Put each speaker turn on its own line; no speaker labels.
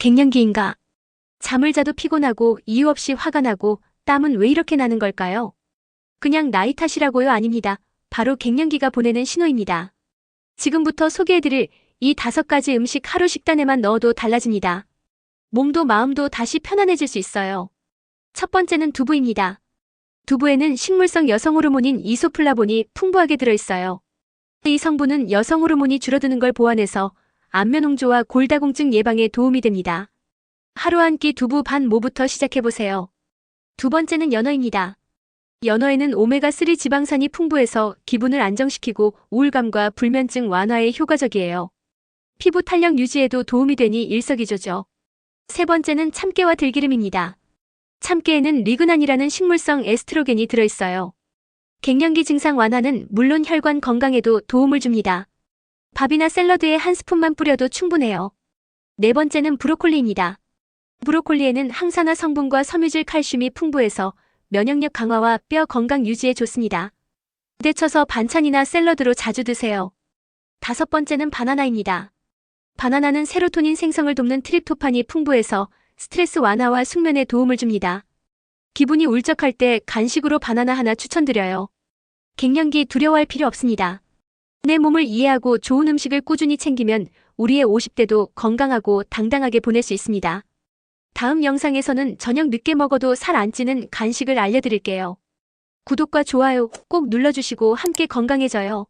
갱년기인가? 잠을 자도 피곤하고 이유 없이 화가 나고 땀은 왜 이렇게 나는 걸까요? 그냥 나이 탓이라고요? 아닙니다. 바로 갱년기가 보내는 신호입니다. 지금부터 소개해드릴 이 다섯 가지 음식 하루 식단에만 넣어도 달라집니다. 몸도 마음도 다시 편안해질 수 있어요. 첫 번째는 두부입니다. 두부에는 식물성 여성 호르몬인 이소플라본이 풍부하게 들어있어요. 이 성분은 여성 호르몬이 줄어드는 걸 보완해서 안면홍조와 골다공증 예방에 도움이 됩니다. 하루 한 끼 두부 반 모부터 시작해보세요. 두 번째는 연어입니다. 연어에는 오메가3 지방산이 풍부해서 기분을 안정시키고 우울감과 불면증 완화에 효과적이에요. 피부 탄력 유지에도 도움이 되니 일석이조죠. 세 번째는 참깨와 들기름입니다. 참깨에는 리그난이라는 식물성 에스트로겐이 들어있어요. 갱년기 증상 완화는 물론 혈관 건강에도 도움을 줍니다. 밥이나 샐러드에 한 스푼만 뿌려도 충분해요. 네 번째는 브로콜리입니다. 브로콜리에는 항산화 성분과 섬유질 칼슘이 풍부해서 면역력 강화와 뼈 건강 유지에 좋습니다. 데쳐서 반찬이나 샐러드로 자주 드세요. 다섯 번째는 바나나입니다. 바나나는 세로토닌 생성을 돕는 트립토판이 풍부해서 스트레스 완화와 숙면에 도움을 줍니다. 기분이 울적할 때 간식으로 바나나 하나 추천드려요. 갱년기 두려워할 필요 없습니다. 내 몸을 이해하고 좋은 음식을 꾸준히 챙기면 우리의 50대도 건강하고 당당하게 보낼 수 있습니다. 다음 영상에서는 저녁 늦게 먹어도 살 안 찌는 간식을 알려드릴게요. 구독과 좋아요 꼭 눌러주시고 함께 건강해져요.